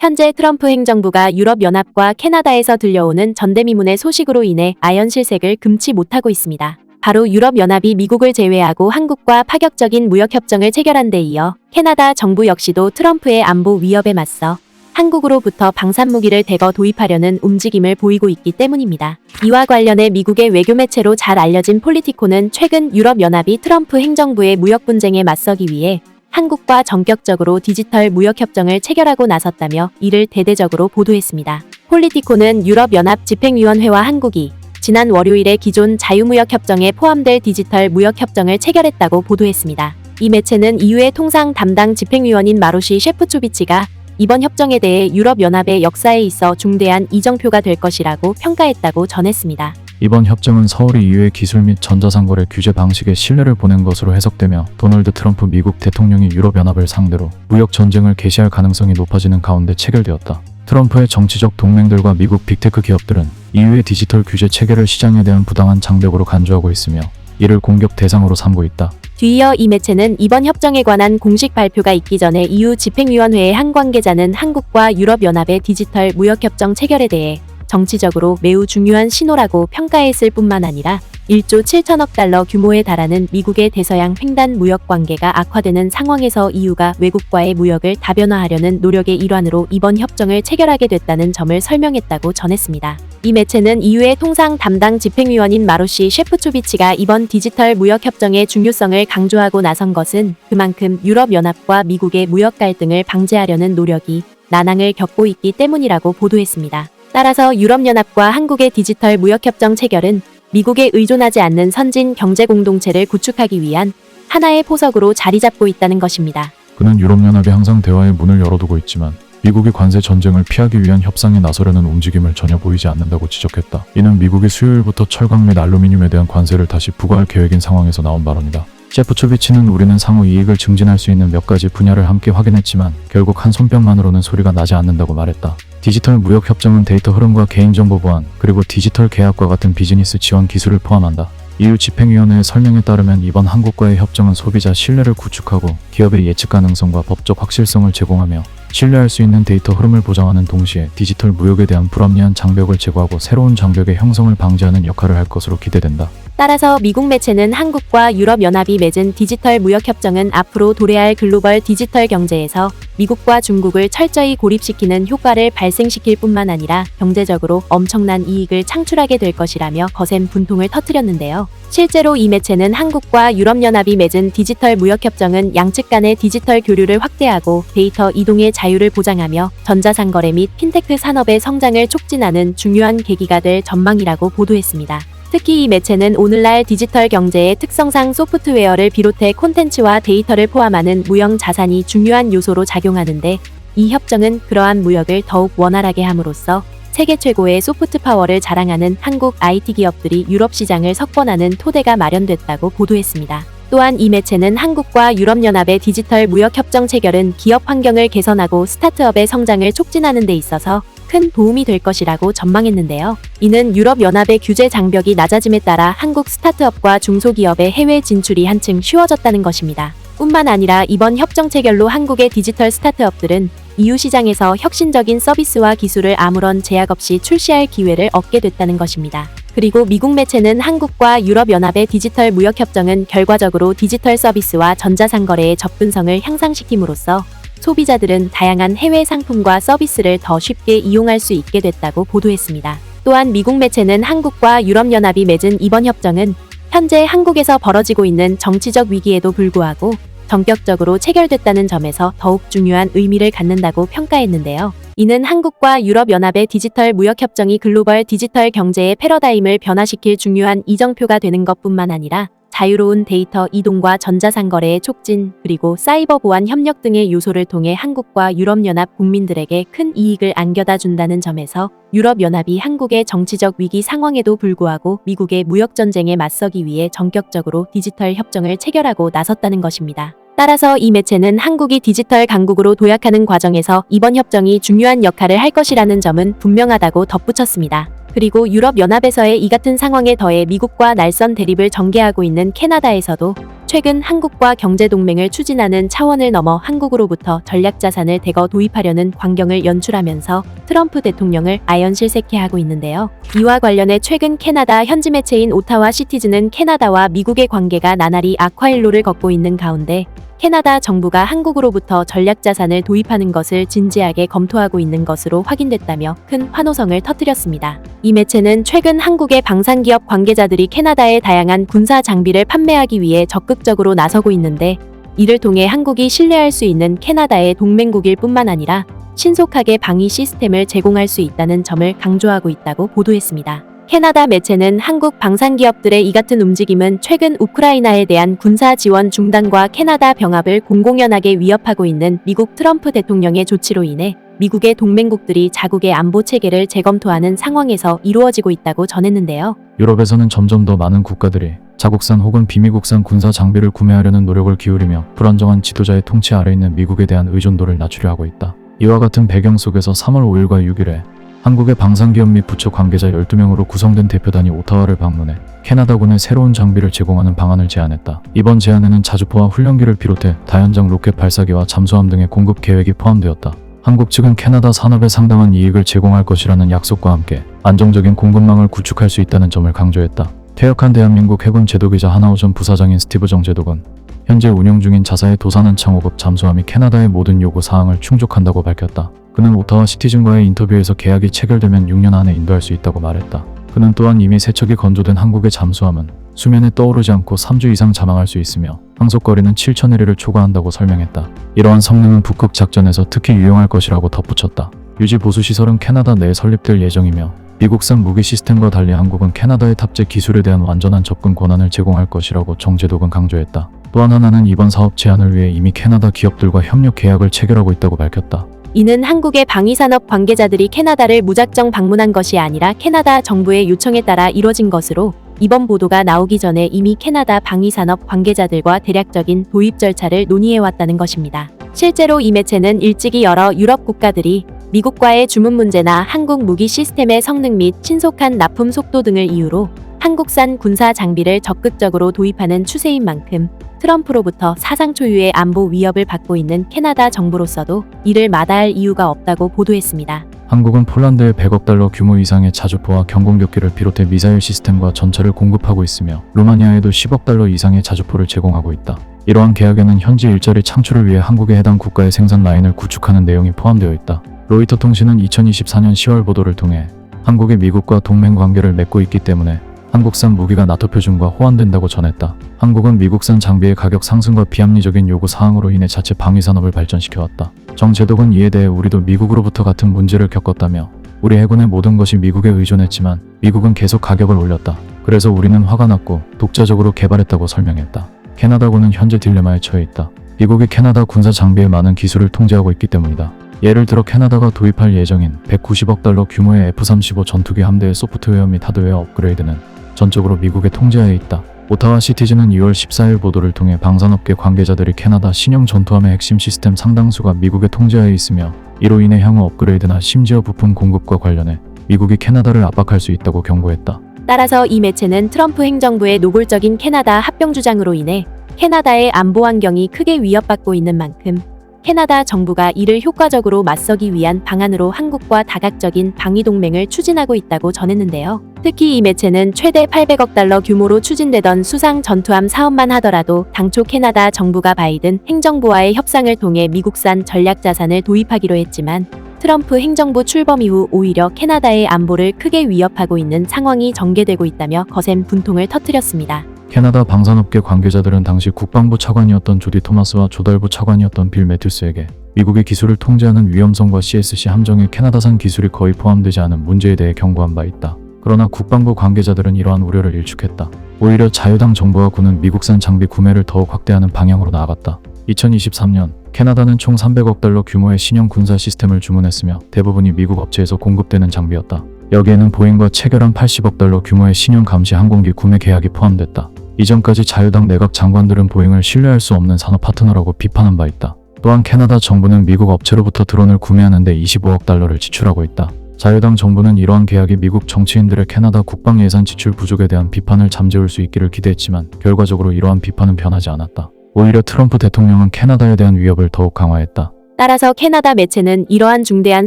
현재 트럼프 행정부가 유럽연합과 캐나다에서 들려오는 전대미문의 소식으로 인해 아연 실색을 금치 못하고 있습니다. 바로 유럽연합이 미국을 제외하고 한국과 파격적인 무역협정을 체결한 데 이어 캐나다 정부 역시도 트럼프의 안보 위협에 맞서 한국으로부터 방산무기를 대거 도입하려는 움직임을 보이고 있기 때문입니다. 이와 관련해 미국의 외교 매체로 잘 알려진 폴리티코는 최근 유럽연합이 트럼프 행정부의 무역 분쟁에 맞서기 위해 한국과 전격적으로 디지털 무역협정을 체결하고 나섰다며 이를 대대적으로 보도했습니다. 폴리티코는 유럽연합 집행위원회와 한국이 지난 월요일에 기존 자유무역협정에 포함될 디지털 무역협정을 체결했다고 보도했습니다. 이 매체는 EU의 통상 담당 집행위원인 마로시 셰프초비치가 이번 협정에 대해 유럽연합의 역사에 있어 중대한 이정표가 될 것이라고 평가했다고 전했습니다. 이번 협정은 서울이 EU의 기술 및 전자상거래 규제 방식에 신뢰를 보낸 것으로 해석되며 도널드 트럼프 미국 대통령이 유럽연합을 상대로 무역 전쟁을 개시할 가능성이 높아지는 가운데 체결되었다. 트럼프의 정치적 동맹들과 미국 빅테크 기업들은 EU의 디지털 규제 체계를 시장에 대한 부당한 장벽으로 간주하고 있으며 이를 공격 대상으로 삼고 있다. 뒤이어 이 매체는 이번 협정에 관한 공식 발표가 있기 전에 EU 집행위원회의 한 관계자는 한국과 유럽연합의 디지털 무역협정 체결에 대해 정치적으로 매우 중요한 신호라고 평가했을 뿐만 아니라 1조 7천억 달러 규모에 달하는 미국의 대서양 횡단 무역 관계가 악화되는 상황에서 EU가 외국과의 무역을 다변화하려는 노력의 일환으로 이번 협정을 체결하게 됐다는 점을 설명했다고 전했습니다. 이 매체는 EU의 통상 담당 집행위원인 마로시 셰프초비치가 이번 디지털 무역 협정의 중요성을 강조하고 나선 것은 그만큼 유럽연합과 미국의 무역 갈등을 방지하려는 노력이 난항을 겪고 있기 때문이라고 보도했습니다. 따라서 유럽연합과 한국의 디지털 무역협정 체결은 미국에 의존하지 않는 선진 경제 공동체를 구축하기 위한 하나의 포석으로 자리 잡고 있다는 것입니다. 그는 유럽연합이 항상 대화의 문을 열어두고 있지만 미국이 관세 전쟁을 피하기 위한 협상에 나서려는 움직임을 전혀 보이지 않는다고 지적했다. 이는 미국이 수요일부터 철강 및 알루미늄에 대한 관세를 다시 부과할 계획인 상황에서 나온 발언이다. 셰프초비치는 우리는 상호 이익을 증진할 수 있는 몇 가지 분야를 함께 확인했지만 결국 한 손뼉만으로는 소리가 나지 않는다고 말했다. 디지털 무역 협정은 데이터 흐름과 개인정보 보안, 그리고 디지털 계약과 같은 비즈니스 지원 기술을 포함한다. EU 집행위원회의 설명에 따르면 이번 한국과의 협정은 소비자 신뢰를 구축하고 기업의 예측 가능성과 법적 확실성을 제공하며 신뢰할 수 있는 데이터 흐름을 보장하는 동시에 디지털 무역에 대한 불합리한 장벽을 제거하고 새로운 장벽의 형성을 방지하는 역할을 할 것으로 기대된다. 따라서 미국 매체는 한국과 유럽연합이 맺은 디지털 무역협정은 앞으로 도래할 글로벌 디지털 경제에서 미국과 중국을 철저히 고립시키는 효과를 발생시킬 뿐만 아니라 경제적으로 엄청난 이익을 창출하게 될 것이라며 거센 분통을 터뜨렸는데요. 실제로 이 매체는 한국과 유럽연합이 맺은 디지털 무역협정은 양측 간의 디지털 교류를 확대하고 데이터 이동의 자유를 보장하며 전자상거래 및 핀테크 산업의 성장을 촉진하는 중요한 계기가 될 전망이라고 보도했습니다. 특히 이 매체는 오늘날 디지털 경제의 특성상 소프트웨어를 비롯해 콘텐츠와 데이터를 포함하는 무형 자산이 중요한 요소로 작용하는데 이 협정은 그러한 무역을 더욱 원활하게 함으로써 세계 최고의 소프트 파워를 자랑하는 한국 IT 기업들이 유럽 시장을 석권하는 토대가 마련됐다고 보도했습니다. 또한 이 매체는 한국과 유럽연합의 디지털 무역 협정 체결은 기업 환경을 개선하고 스타트업의 성장을 촉진하는 데 있어서 큰 도움이 될 것이라고 전망했는데요. 이는 유럽연합의 규제 장벽이 낮아짐에 따라 한국 스타트업과 중소기업의 해외 진출이 한층 쉬워졌다는 것입니다. 뿐만 아니라 이번 협정 체결로 한국의 디지털 스타트업들은 EU 시장에서 혁신적인 서비스와 기술을 아무런 제약 없이 출시할 기회를 얻게 됐다는 것입니다. 그리고 미국 매체는 한국과 유럽연합의 디지털 무역협정은 결과적으로 디지털 서비스와 전자상거래의 접근성을 향상시킴으로써 소비자들은 다양한 해외 상품과 서비스를 더 쉽게 이용할 수 있게 됐다고 보도했습니다. 또한 미국 매체는 한국과 유럽연합이 맺은 이번 협정은 현재 한국에서 벌어지고 있는 정치적 위기에도 불구하고 전격적으로 체결됐다는 점에서 더욱 중요한 의미를 갖는다고 평가했는데요. 이는 한국과 유럽연합의 디지털 무역협정이 글로벌 디지털 경제의 패러다임을 변화시킬 중요한 이정표가 되는 것뿐만 아니라 자유로운 데이터 이동과 전자상거래의 촉진, 그리고 사이버 보안 협력 등의 요소를 통해 한국과 유럽연합 국민들에게 큰 이익을 안겨다 준다는 점에서 유럽연합이 한국의 정치적 위기 상황에도 불구하고 미국의 무역전쟁에 맞서기 위해 전격적으로 디지털 협정을 체결하고 나섰다는 것입니다. 따라서 이 매체는 한국이 디지털 강국으로 도약하는 과정에서 이번 협정이 중요한 역할을 할 것이라는 점은 분명하다고 덧붙였습니다. 그리고 유럽연합에서의 이 같은 상황에 더해 미국과 날선 대립을 전개하고 있는 캐나다에서도 최근 한국과 경제 동맹을 추진하는 차원을 넘어 한국으로부터 전략 자산을 대거 도입하려는 광경을 연출하면서 트럼프 대통령을 아연실색해 하고 있는데요. 이와 관련해 최근 캐나다 현지 매체인 오타와 시티즈는 캐나다와 미국의 관계가 나날이 악화일로를 걷고 있는 가운데 캐나다 정부가 한국으로부터 전략 자산을 도입하는 것을 진지하게 검토하고 있는 것으로 확인됐다며 큰 환호성을 터뜨렸습니다. 이 매체는 최근 한국의 방산기업 관계자들이 캐나다의 다양한 군사 장비를 판매하기 위해 적극적으로 나서고 있는데 이를 통해 한국이 신뢰할 수 있는 캐나다의 동맹국일 뿐만 아니라 신속하게 방위 시스템을 제공할 수 있다는 점을 강조하고 있다고 보도했습니다. 캐나다 매체는 한국 방산기업들의 이 같은 움직임은 최근 우크라이나에 대한 군사 지원 중단과 캐나다 병합을 공공연하게 위협하고 있는 미국 트럼프 대통령의 조치로 인해 미국의 동맹국들이 자국의 안보 체계를 재검토하는 상황에서 이루어지고 있다고 전했는데요. 유럽에서는 점점 더 많은 국가들이 자국산 혹은 비미국산 군사 장비를 구매하려는 노력을 기울이며 불안정한 지도자의 통치 아래 있는 미국에 대한 의존도를 낮추려 하고 있다. 이와 같은 배경 속에서 3월 5일과 6일에 한국의 방산기업 및 부처 관계자 12명으로 구성된 대표단이 오타와를 방문해 캐나다군에 새로운 장비를 제공하는 방안을 제안했다. 이번 제안에는 자주포와 훈련기를 비롯해 다연장 로켓 발사기와 잠수함 등의 공급 계획이 포함되었다. 한국 측은 캐나다 산업에 상당한 이익을 제공할 것이라는 약속과 함께 안정적인 공급망을 구축할 수 있다는 점을 강조했다. 퇴역한 대한민국 해군 제도기자 하나오 전 부사장인 스티브 정 제독은 현재 운영 중인 자사의 도산한 창호급 잠수함이 캐나다의 모든 요구 사항을 충족한다고 밝혔다. 그는 오타와 시티즌과의 인터뷰에서 계약이 체결되면 6년 안에 인도할 수 있다고 말했다. 그는 또한 이미 세척이 건조된 한국의 잠수함은 수면에 떠오르지 않고 3주 이상 자망할 수 있으며 항속거리는 7,000회리를 초과한다고 설명했다. 이러한 성능은 북극 작전에서 특히 유용할 것이라고 덧붙였다. 유지 보수 시설은 캐나다 내에 설립될 예정이며 미국산 무기 시스템과 달리 한국은 캐나다의 탑재 기술에 대한 완전한 접근 권한을 제공할 것이라고 정제독은 강조했다. 또한 하나는 이번 사업 제안을 위해 이미 캐나다 기업들과 협력 계약을 체결하고 있다고 밝혔다. 이는 한국의 방위산업 관계자들이 캐나다를 무작정 방문한 것이 아니라 캐나다 정부의 요청에 따라 이뤄진 것으로 이번 보도가 나오기 전에 이미 캐나다 방위산업 관계자들과 대략적인 도입 절차를 논의해왔다는 것입니다. 실제로 이 매체는 일찍이 여러 유럽 국가들이 미국과의 주문 문제나 한국 무기 시스템의 성능 및 신속한 납품 속도 등을 이유로 한국산 군사 장비를 적극적으로 도입하는 추세인 만큼 트럼프로부터 사상 초유의 안보 위협을 받고 있는 캐나다 정부로서도 이를 마다할 이유가 없다고 보도했습니다. 한국은 폴란드에 100억 달러 규모 이상의 자주포와 경공격기를 비롯해 미사일 시스템과 전차를 공급하고 있으며 루마니아에도 10억 달러 이상의 자주포를 제공하고 있다. 이러한 계약에는 현지 일자리 창출을 위해 한국의 해당 국가의 생산 라인을 구축하는 내용이 포함되어 있다. 로이터 통신은 2024년 10월 보도를 통해 한국이 미국과 동맹 관계를 맺고 있기 때문에 한국산 무기가 나토 표준과 호환된다고 전했다. 한국은 미국산 장비의 가격 상승과 비합리적인 요구 사항으로 인해 자체 방위 산업을 발전시켜왔다. 정 제독은 이에 대해 우리도 미국으로부터 같은 문제를 겪었다며 우리 해군의 모든 것이 미국에 의존했지만 미국은 계속 가격을 올렸다. 그래서 우리는 화가 났고 독자적으로 개발했다고 설명했다. 캐나다군은 현재 딜레마에 처해 있다. 미국이 캐나다 군사 장비의 많은 기술을 통제하고 있기 때문이다. 예를 들어 캐나다가 도입할 예정인 190억 달러 규모의 F-35 전투기 함대의 소프트웨어 및 하드웨어 업그레이드는 전적으로 미국의 통제하에 있다. 오타와 시티즌은 2월 14일 보도를 통해 방산업계 관계자들이 캐나다 신형 전투함의 핵심 시스템 상당수가 미국의 통제하에 있으며 이로 인해 향후 업그레이드나 심지어 부품 공급과 관련해 미국이 캐나다를 압박할 수 있다고 경고했다. 따라서 이 매체는 트럼프 행정부의 노골적인 캐나다 합병 주장으로 인해 캐나다의 안보 환경이 크게 위협받고 있는 만큼 캐나다 정부가 이를 효과적으로 맞서기 위한 방안으로 한국과 다각적인 방위 동맹을 추진하고 있다고 전했는데요. 특히 이 매체는 최대 800억 달러 규모로 추진되던 수상 전투함 사업만 하더라도 당초 캐나다 정부가 바이든 행정부와의 협상을 통해 미국산 전략 자산을 도입하기로 했지만 트럼프 행정부 출범 이후 오히려 캐나다의 안보를 크게 위협하고 있는 상황이 전개되고 있다며 거센 분통을 터뜨렸습니다. 캐나다 방산업계 관계자들은 당시 국방부 차관이었던 조디 토마스와 조달부 차관이었던 빌 매튜스에게 미국의 기술을 통제하는 위험성과 CSC 함정에 캐나다산 기술이 거의 포함되지 않은 문제에 대해 경고한 바 있다. 그러나 국방부 관계자들은 이러한 우려를 일축했다. 오히려 자유당 정부와 군은 미국산 장비 구매를 더욱 확대하는 방향으로 나아갔다. 2023년 캐나다는 총 300억 달러 규모의 신형 군사 시스템을 주문했으며 대부분이 미국 업체에서 공급되는 장비였다. 여기에는 보잉과 체결한 80억 달러 규모의 신형 감시 항공기 구매 계약이 포함됐다. 이전까지 자유당 내각 장관들은 보잉을 신뢰할 수 없는 산업 파트너라고 비판한 바 있다. 또한 캐나다 정부는 미국 업체로부터 드론을 구매하는데 25억 달러를 지출하고 있다. 자유당 정부는 이러한 계약이 미국 정치인들의 캐나다 국방 예산 지출 부족에 대한 비판을 잠재울 수 있기를 기대했지만 결과적으로 이러한 비판은 변하지 않았다. 오히려 트럼프 대통령은 캐나다에 대한 위협을 더욱 강화했다. 따라서 캐나다 매체는 이러한 중대한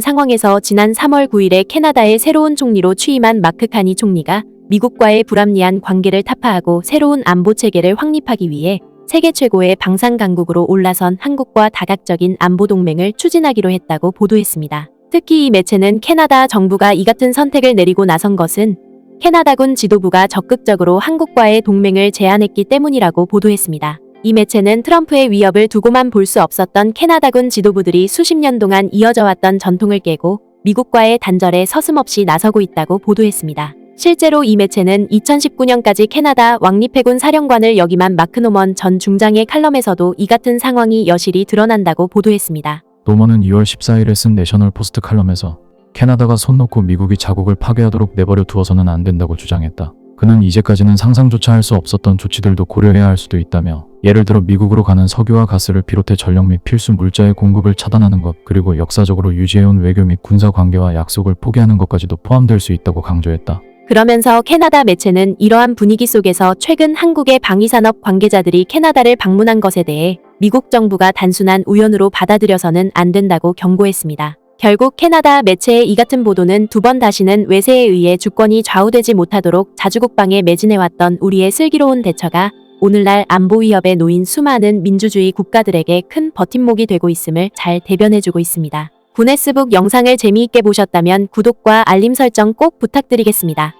상황에서 지난 3월 9일에 캐나다의 새로운 총리로 취임한 마크 카니 총리가 미국과의 불합리한 관계를 타파하고 새로운 안보 체계를 확립하기 위해 세계 최고의 방산 강국으로 올라선 한국과 다각적인 안보 동맹을 추진하기로 했다고 보도했습니다. 특히 이 매체는 캐나다 정부가 이 같은 선택을 내리고 나선 것은 캐나다군 지도부가 적극적으로 한국과의 동맹을 제안했기 때문이라고 보도했습니다. 이 매체는 트럼프의 위협을 두고만 볼 수 없었던 캐나다군 지도부들이 수십 년 동안 이어져 왔던 전통을 깨고 미국과의 단절에 서슴없이 나서고 있다고 보도했습니다. 실제로 이 매체는 2019년까지 캐나다 왕립해군 사령관을 역임한 마크 노먼 전 중장의 칼럼에서도 이 같은 상황이 여실히 드러난다고 보도했습니다. 노먼은 2월 14일에 쓴 내셔널 포스트 칼럼에서 캐나다가 손 놓고 미국이 자국을 파괴하도록 내버려 두어서는 안 된다고 주장했다. 그는 이제까지는 상상조차 할 수 없었던 조치들도 고려해야 할 수도 있다며 예를 들어 미국으로 가는 석유와 가스를 비롯해 전력 및 필수 물자의 공급을 차단하는 것 그리고 역사적으로 유지해온 외교 및 군사 관계와 약속을 포기하는 것까지도 포함될 수 있다고 강조했다. 그러면서 캐나다 매체는 이러한 분위기 속에서 최근 한국의 방위산업 관계자들이 캐나다를 방문한 것에 대해 미국 정부가 단순한 우연으로 받아들여서는 안 된다고 경고했습니다. 결국 캐나다 매체의 이 같은 보도는 두 번 다시는 외세에 의해 주권이 좌우되지 못하도록 자주국방에 매진해왔던 우리의 슬기로운 대처가 오늘날 안보 위협에 놓인 수많은 민주주의 국가들에게 큰 버팀목이 되고 있음을 잘 대변해주고 있습니다. 구네스북 영상을 재미있게 보셨다면 구독과 알림 설정 꼭 부탁드리겠습니다.